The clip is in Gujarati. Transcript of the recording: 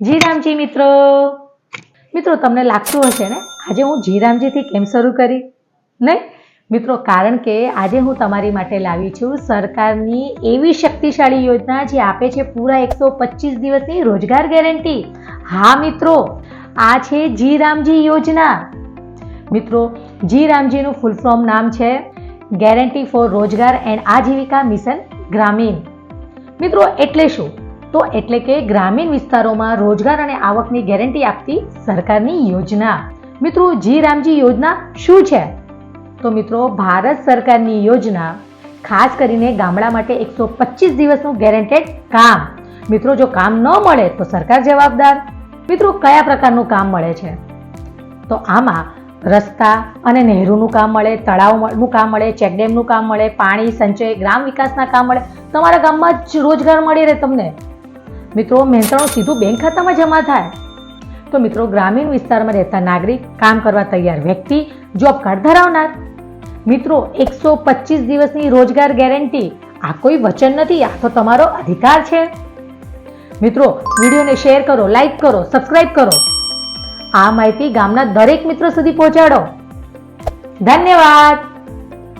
જીરામજી મિત્રો. મિત્રો, તમને લાગતું હશે ને? આજે હું જી રામજીથી કેમ શરૂ કરી? નહીં? મિત્રો, કારણ કે આજે હું તમારી માટે લાવી છું સરકારની એવી શક્તિશાળી યોજના જે આપે છે પૂરા એકસો પચીસ દિવસની રોજગાર ગેરંટી. હા, મિત્રો, આ છે જી રામજી યોજના. મિત્રો જી રામજીનું ફૂલ ફોર્મ નામ છે ગેરંટી ફોર રોજગાર એન્ડ આજીવિકા મિશન ગ્રામીણ મિત્રો, એટલે શું? તો એટલે કે ગ્રામીણ વિસ્તારોમાં રોજગાર અને આવકની ગેરંટી આપતી સરકારની યોજના. મિત્રો, જી રામજી યોજના શું છે? તો મિત્રો, ભારત સરકારની યોજના ખાસ કરીને ગામડા માટે એકસો પચીસ દિવસનું ગેરંટેડ કામ. મિત્રો, જો કામ ન મળે તો સરકાર જવાબદાર. મિત્રો, કયા પ્રકારનું કામ મળે છે? તો આમાં રસ્તા અને નહેરુનું કામ મળે, તળાવનું કામ મળે ચેકડેમનું કામ મળે, પાણી, સંચય, ગ્રામ વિકાસના કામ મળે. તમારા ગામમાં જ રોજગાર મળી રહે તમને? મિત્રો મહેનતાણું સીધું બેંક ખાતામાં જમા થાય. તો મિત્રો, ગ્રામીણ વિસ્તારમાં રહેતા નાગરિક, કામ કરવા તૈયાર વ્યક્તિ, જોબ કાર્ડ ધરાવનાર. મિત્રો, એકસો પચીસ દિવસની રોજગાર ગેરંટી. આ કોઈ વચન નથી, આ તો તમારો અધિકાર છે. મિત્રો, વિડીયોને શેર કરો, લાઈક કરો સબસ્ક્રાઈબ કરો. આ માહિતી ગામના દરેક મિત્રો સુધી પહોંચાડો. ધન્યવાદ!